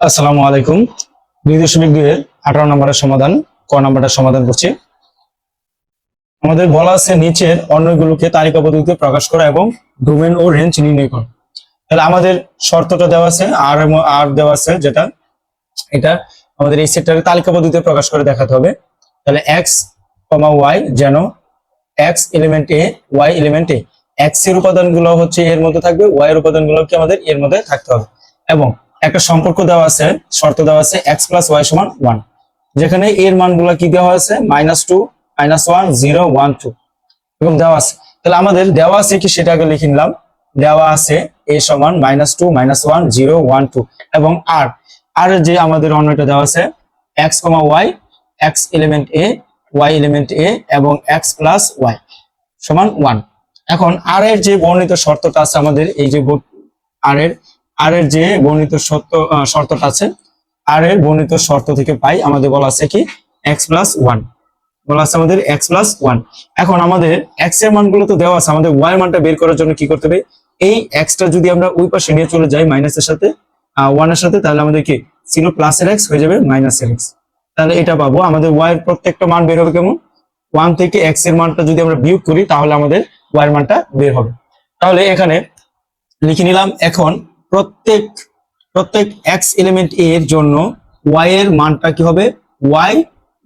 আসসালামু আলাইকুম। দুই দশমিক দুই এর আঠারো নম্বরের সমাধান, ক নম্বরটা সমাধান করছি। আমাদের বলা আছে নিচের অন্যগুলোকে তালিকা পদ্ধতিতে প্রকাশ করা এবং ডোমেন ও রেঞ্জ নির্ণয় করা। তাহলে আমাদের শর্তটা দেওয়া আছে, আর আর দেওয়া আছে যেটা, এটা আমাদের এই সেক্টরে তালিকা পদ্ধতিতে প্রকাশ করে দেখাতে হবে। তাহলে এক্স কমা ওয়াই যেন x element A y element A এক্সের উপাদানগুলো হচ্ছে এর মধ্যে থাকবে ওয়াই এর উপাদানগুলো কি আমাদের এর মধ্যে থাকতে হবে। এবং একটা সম্পর্ক দেওয়া আছে, শর্ত দেওয়া আছে এক্স প্লাস ওয়াই সমান ওয়ান যেখানে এর মানগুলো কি দেওয়া আছে minus two minus one zero one two এবং দেওয়া আছে। তাহলে আমাদের দেওয়া আছে কি সেটা লিখে নিলাম। দেওয়া আছে এ সমান minus two minus one zero one two এবং আর আর যে আমাদের অন্যটা দেওয়া আছে x comma y x element A y element A এবং এক্স প্লাস ওয়াই সমান ওয়ান এখন আর এর যে বর্ণিত শর্তটা আছে আমাদের, এই যে আর এর আর এর যে বর্ণিত শর্ত শর্তটা আছে, আর এর বর্ণিত শর্ত থেকে পাই, আমাদের বলা আছে কি? এক্স প্লাস ওয়ান বলা আছে আমাদের এক্স প্লাস ওয়ান এখন আমাদের এক্সের মানগুলো তো দেওয়া আছে, আমাদের ওয়াই মানটা বের করার জন্য কি করতে হবে? এই এক্সটা যদি আমরা ওই পাশে নিয়ে চলে যাই মাইনাসের সাথে ওয়ানের সাথে, তাহলে আমাদের কি? ছিল প্লাস এর এক্স হয়ে যাবে মাইনাস এর এক্স তাহলে এটা পাবো, আমাদের ওয়াই এর প্রত্যেকটা মান বের হবে কেমন? ওয়ান থেকে এক্সের মানটা যদি আমরা বিয়োগ করি, তাহলে আমাদের ওয়াই এর মানটা বের হবে। তাহলে এখানে লিখে নিলাম, এখন প্রত্যেক প্রত্যেক এক্স এলিমেন্ট এর জন্য ওয়াই এর মানটা কি হবে? ওয়াই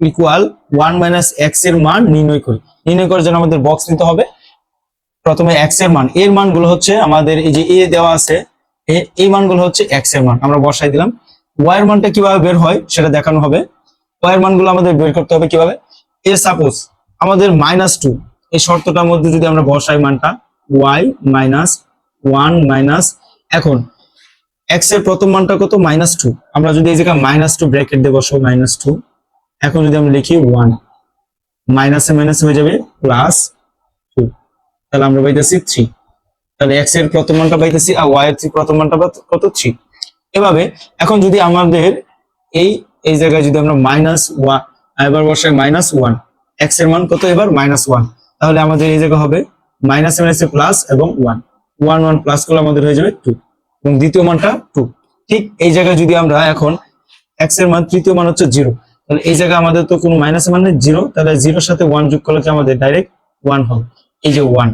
ইকুয়াল ওয়ান মাইনাস এক্সের মান নির্ণয় করি। নির্ণয় করার জন্য আমাদের বক্স নিতে হবে। প্রথমে এক্সের মান। এর মানগুলো হচ্ছে আমাদের এই যে এ দেওয়া আছে এই মানগুলো হচ্ছে এক্সের মান। আমরা বসাই দিলাম। ওয়াই এর মানটা কীভাবে বের হয় সেটা দেখানো হবে। ওয়াই এর মানগুলো আমাদের বের করতে হবে কীভাবে? এ সাপোজ আমাদের মাইনাস টু এই শর্তটার মধ্যে যদি আমরা বসাই মানটা ওয়াই মাইনাস ওয়ান মাইনাস এখন এক্সের প্রথম মানটা কত? মাইনাস টু আমরা যদি এই জায়গায় মাইনাস টু ব্র্যাকেট দিয়ে বসো মাইনাস টু এখন যদি আমরা লিখি ওয়ান মাইনাসে মাইনাস হয়ে যাবে প্লাস টু তাহলে আমরা পাইতেছি থ্রি তাহলে এক্সের প্রথম মানটা পাইতেছি আর ওয়াই এর প্রথম মানটা কত? থ্রি এভাবে এখন যদি আমাদের এই এই জায়গায় যদি আমরা মাইনাস ওয়ান এবার বসাই মাইনাস ওয়ান এক্সের মান কত এবার? মাইনাস ওয়ান তাহলে আমাদের এই জায়গা হবে মাইনাস এ মাইনাসে প্লাস এবং ওয়ান ওয়ান ওয়ান প্লাস করলে আমাদের হয়ে যাবে টু এবং দ্বিতীয় মানটা টু ঠিক এই জায়গায় যদি আমরা এখন এক্সের মান, তৃতীয় মান হচ্ছে জিরো তাহলে এই জায়গায় আমাদের তো কোনো মাইনাস মান জিরো তাহলে জিরোর সাথে ওয়ান যোগ করলে আমাদের ডাইরেক্ট ওয়ান হবে? এই যে ওয়ান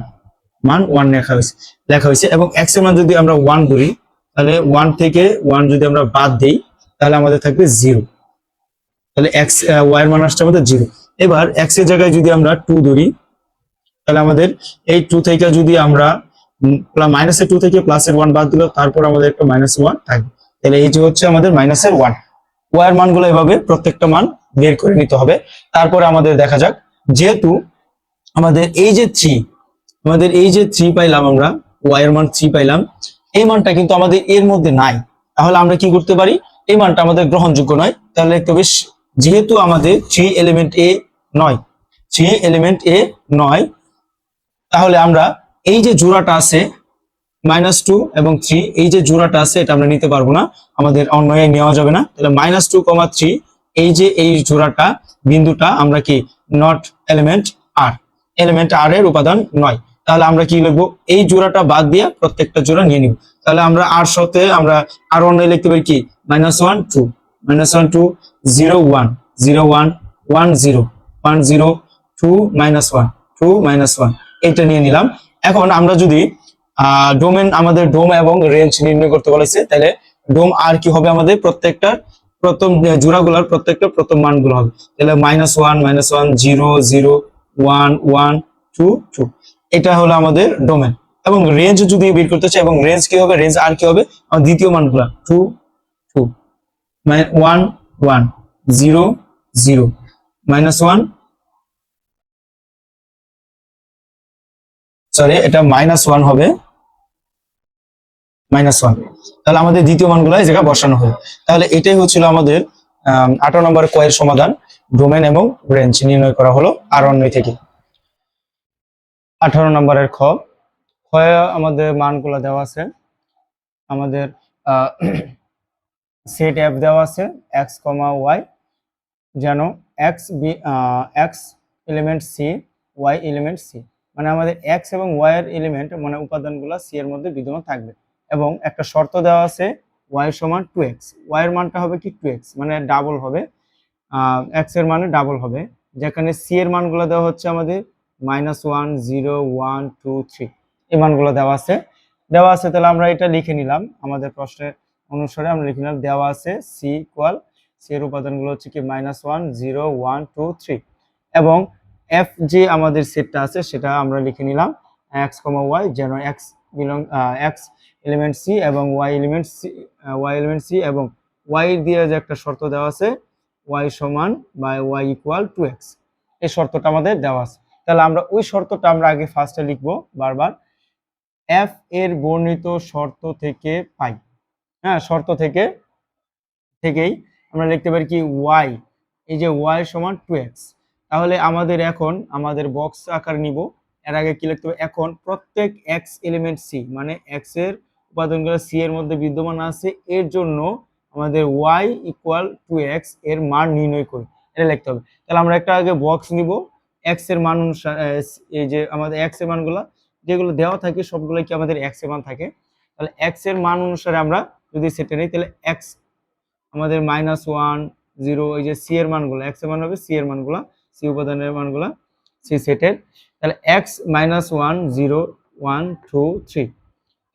মান ওয়ান লেখা হয়েছে লেখা হয়েছে, এবং এক্সের মান যদি আমরা ওয়ান ধরি তাহলে ওয়ান থেকে ওয়ান যদি আমরা বাদ দিই, তাহলে আমাদের থাকবে জিরো তাহলে এক্স ওয়াই এর মান আসছে আমাদের জিরো এবার এক্সের জায়গায় যদি আমরা টু ধরি, তাহলে আমাদের এই টু থেকে যদি আমরা মাইনাসের টু থেকে প্লাসের ওয়ান বাদ দিল, তারপর আমাদের একটা মাইনাস ওয়ান থাকবে। তাহলে এই যে হচ্ছে আমাদের মাইনাসের ওয়ান ওয়ার মানগুলো এভাবে প্রত্যেকটা মান বের করে নিতে হবে। তারপরে আমাদের দেখা যাক, যেহেতু আমাদের এই যে থ্রি আমাদের এই যে থ্রি পাইলাম আমরা ওয়াই এর মান থ্রি পাইলাম, এই মানটা কিন্তু আমাদের এর মধ্যে নাই। তাহলে আমরা কি করতে পারি? এই মানটা আমাদের গ্রহণযোগ্য নয়। তাহলে একটু বেশ যেহেতু আমাদের থ্রি এলিমেন্ট এ নয় থ্রি এলিমেন্ট এ নয়, তাহলে আমরা এই যে জোড়াটা আছে মাইনাস টু এবং থ্রি এই যে জোড়াটা আছে, এটা আমরা নিতে পারব না, আমাদের অন্যয়ে নেওয়া যাবে না। তাহলে মাইনাস টু কমা থ্রি এই যে এই জোড়াটা, বিন্দুটা আমরা কি not element R element R এর উপাদান নয়। তাহলে আমরা কি লিখব, এই জোড়াটা বাদ দিয়ে প্রত্যেকটা জোড়া নিয়ে নিব। তাহলে আমরা আর সাথে আমরা আর অন্য লিখতে পারি কি minus one two minus one two zero one zero one one zero one zero two minus one two minus one এটা নিয়ে নিলাম। এখন আমরা যদি ডোমেন আমাদের ডোম এবং রেঞ্জ নির্ণয় করতে বলেছে, তাহলে ডোম আর কি হবে আমাদের? প্রত্যেকটার প্রথম জোড়াগুলোর প্রত্যেকটা প্রথম মানগুলো হবে। তাহলে minus one minus one zero zero one one two two এটা হলো আমাদের ডোমেন এবং রেঞ্জ যদি বের করতে চাই, এবং রেঞ্জ কি হবে? রেঞ্জ আর কি হবে? আমার দ্বিতীয় মানগুলো। Two two one one zero zero minus one sorry এটা মাইনাস ওয়ান হবে। মাইনাস ওয়ান তাহলে আমাদের দ্বিতীয় মানগুলো এই জায়গায় বসানো হবে তাহলে এটাই হচ্ছিল আমাদের আঠারো নম্বর কয়ের সমাধান ডোমেন এবং রেঞ্জ নির্ণয় করা হলো আর অন্যই থেকে। আঠারো নম্বরের খ। ক্ষয়ে আমাদের মানগুলো দেওয়া আছে। আমাদের সেট অ্যাপ দেওয়া আছে এক্স কমা ওয়াই যেন x B x element C y element C মানে আমাদের এক্স এবং ওয়াই এর এলিমেন্ট মানে উপাদানগুলো সি এর মধ্যে বিদ্যমান থাকবে। এবং একটা শর্ত দেওয়া আছে ওয়াই সমান টু এক্স ওয়াই এর মানটা হবে কি টু এক্স মানে ডাবল হবে। এক্সের মানে ডাবল হবে। যেখানে সি এর মানগুলো দেওয়া হচ্ছে আমাদের minus one zero one two three এই মানগুলো দেওয়া আছে। দেওয়া আছে, তাহলে আমরা এটা লিখে নিলাম। আমাদের প্রশ্নের অনুসারে আমরা লিখে নিলাম, দেওয়া আছে সি ইকুয়াল সি এর উপাদানগুলো হচ্ছে কি minus one zero one two three এবং এফ যে আমাদের সেটটা আছে, সেটা আমরা লিখে নিলাম। এক্স কমা ওয়াই যেন x belong x element C এবং y element C y element C এবং ওয়াই দিয়ে যে একটা শর্ত দেওয়া আছে ওয়াই সমান বা ওয়াই ইকুয়াল টু এক্স এই শর্তটা আমাদের দেওয়া আছে। তাহলে আমরা ওই শর্তটা আমরা আগে ফার্স্টে লিখব বারবার। এফ এর বর্ণিত শর্ত থেকে পাই। হ্যাঁ শর্ত থেকে, থেকেই আমরা লিখতে পারি কি ওয়াই এই যে ওয়াই সমান টু এক্স তাহলে আমাদের এখন, আমাদের বক্স আকার নিব। এর আগে কি লিখতে হবে? এখন প্রত্যেক এক্স এলিমেন্ট সি মানে এক্সের উপাদানগুলো সি এর মধ্যে বিদ্যমান আছে, এর জন্য আমাদের ওয়াই ইকুয়াল টু এক্সের মান নির্ণয় করি। এটা লিখতে হবে। তাহলে আমরা একটা আগে বক্স নিব। এক্সের মান অনুসারে এই যে আমাদের এক্সের মানগুলো, যেগুলো দেওয়া থাকে সবগুলো কি আমাদের এক্সের মান থাকে? তাহলে এক্সের মান অনুসারে আমরা যদি সেটে নিই, তাহলে এক্স আমাদের মাইনাস ওয়ান জিরো এই যে সি এর মানগুলো এক্সের মান হবে সি এর মানগুলো। সি উপাদানের মানগুলো, সি সেটের। তাহলে x minus one zero one two three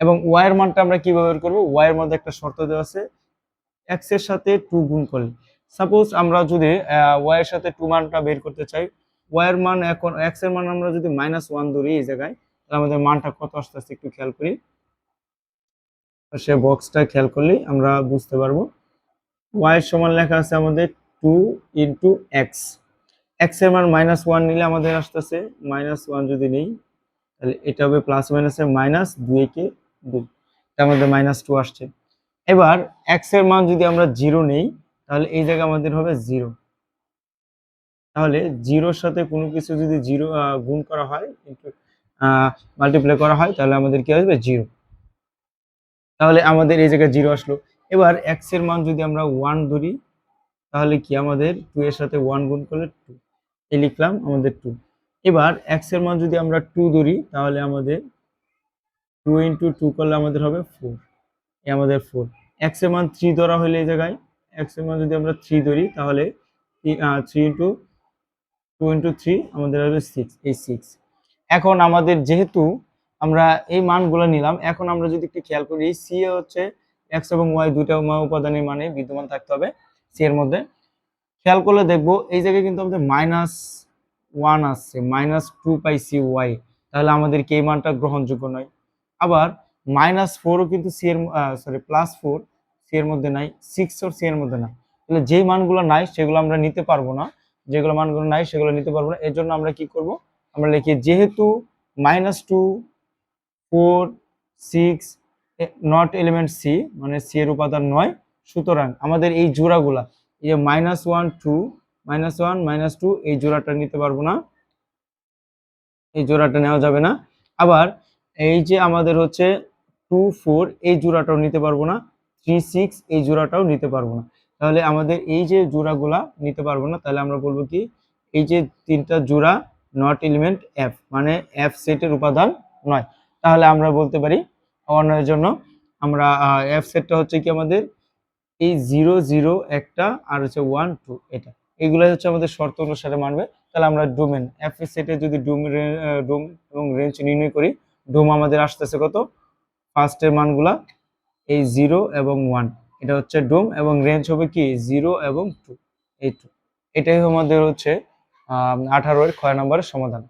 এবং ওয়াই এর মানটা আমরা কীভাবে করব? ওয়াই এর মধ্যে একটা শর্ত দেওয়া আছে এক্সের সাথে টু গুণ করলে। সাপোজ আমরা যদি ওয়াই এর সাথে টু মানটা বের করতে চাই ওয়াই এর মান এখন এক্সের মান আমরা যদি মাইনাস ওয়ান ধরি এই জায়গায়, তাহলে আমাদের মানটা কত আসতে আসতে একটু খেয়াল করি। সে বক্সটা খেয়াল করলেই আমরা বুঝতে পারব। ওয়াই সমান লেখা আছে আমাদের টু ইন্টু এক্স এক্সের মান মাইনাস ওয়ান নিলে আমাদের আসতেছে মাইনাস ওয়ান যদি নেই, তাহলে এটা হবে প্লাস মাইনাসের মাইনাস দুই কে দুই। এটা আমাদের মাইনাস টু আসছে। এবার এক্সের মান যদি আমরা জিরো নেই, তাহলে এই জায়গায় আমাদের হবে জিরো তাহলে জিরোর সাথে কোনো কিছু যদি জিরো গুণ করা হয় কিন্তু মাল্টিপ্লাই করা হয়, তাহলে আমাদের কি আসবে জিরো তাহলে আমাদের এই জায়গায় জিরো আসলো। এবার এক্সের মান যদি আমরা ওয়ান ধরি, তাহলে কি আমাদের টু এর সাথে ওয়ান গুণ করলে টু এই লিখলাম আমাদের টু এবার এক্সের মান যদি আমরা টু ধরি, তাহলে আমাদের টু ইন্টু টু করলে আমাদের হবে ফোর এ আমাদের ফোর এক্সের মান থ্রি ধরা হলে এই জায়গায় এক্সের মান যদি আমরা থ্রি ধরি, তাহলে three into two into three আমাদের হবে সিক্স এই সিক্স এখন আমাদের যেহেতু আমরা এই মানগুলো নিলাম, এখন আমরা যদি একটু খেয়াল করি সি হচ্ছে এক্স এবং ওয়াই দুইটা উপাদানের মানে বিদ্যমান থাকতে হবে সি এর মধ্যে। খেয়াল করলে দেখব, এই জায়গায় কিন্তু আমাদের মাইনাস ওয়ান আসছে মাইনাস টু পাই সি ওয়াই তাহলে আমাদের কি মানটা গ্রহণযোগ্য নয়? আবার মাইনাস ফোরও কিন্তু সি এর সরি প্লাস ফোর সি এর মধ্যে নাই সিক্স ওর সি এর মধ্যে নাই তাহলে যে মানগুলো নাই, সেগুলো আমরা নিতে পারব না। যেগুলো মানগুলো নাই, সেগুলো নিতে পারব না। এর জন্য আমরা কি করব? আমরা লিখি যেহেতু minus two four six not element C মানে সি এর উপাদান নয়, সুতরাং আমাদের এই জোড়াগুলা এই যে minus one two minus one minus two এই জোড়াটা নিতে পারব না। এই জোড়াটা নেওয়া যাবে না। আবার এই যে আমাদের হচ্ছে টু ফোর এই জোড়াটাও নিতে পারব না। থ্রি সিক্স এই জোড়াটাও নিতে পারব না। তাহলে আমাদের এই যে জোড়াগুলা নিতে পারব না, তাহলে আমরা বলব কি, এই যে তিনটা জোড়া নট এলিমেন্ট এফ মানে এফ সেটের উপাদান নয়। তাহলে আমরা বলতে পারি অন্যের জন্য। আমরা এফ সেটটা হচ্ছে কি আমাদের? এই জিরো জিরো একটা আর হচ্ছে ওয়ান টু এটা। এগুলো হচ্ছে আমাদের শর্ত অনুসারে মানবে। তাহলে আমরা ডোমেন এফ সেটে যদি ডোম ডোম এবং রেঞ্জ নির্ণয় করি, ডোম আমাদের আসতেছে কত? ফার্স্টের মানগুলা এই জিরো এবং ওয়ান। এটা হচ্ছে ডোম এবং রেঞ্জ হবে কি? জিরো এবং টু। এই টু। এটাই আমাদের হচ্ছে আঠারো এর ছয় নম্বরের সমাধান।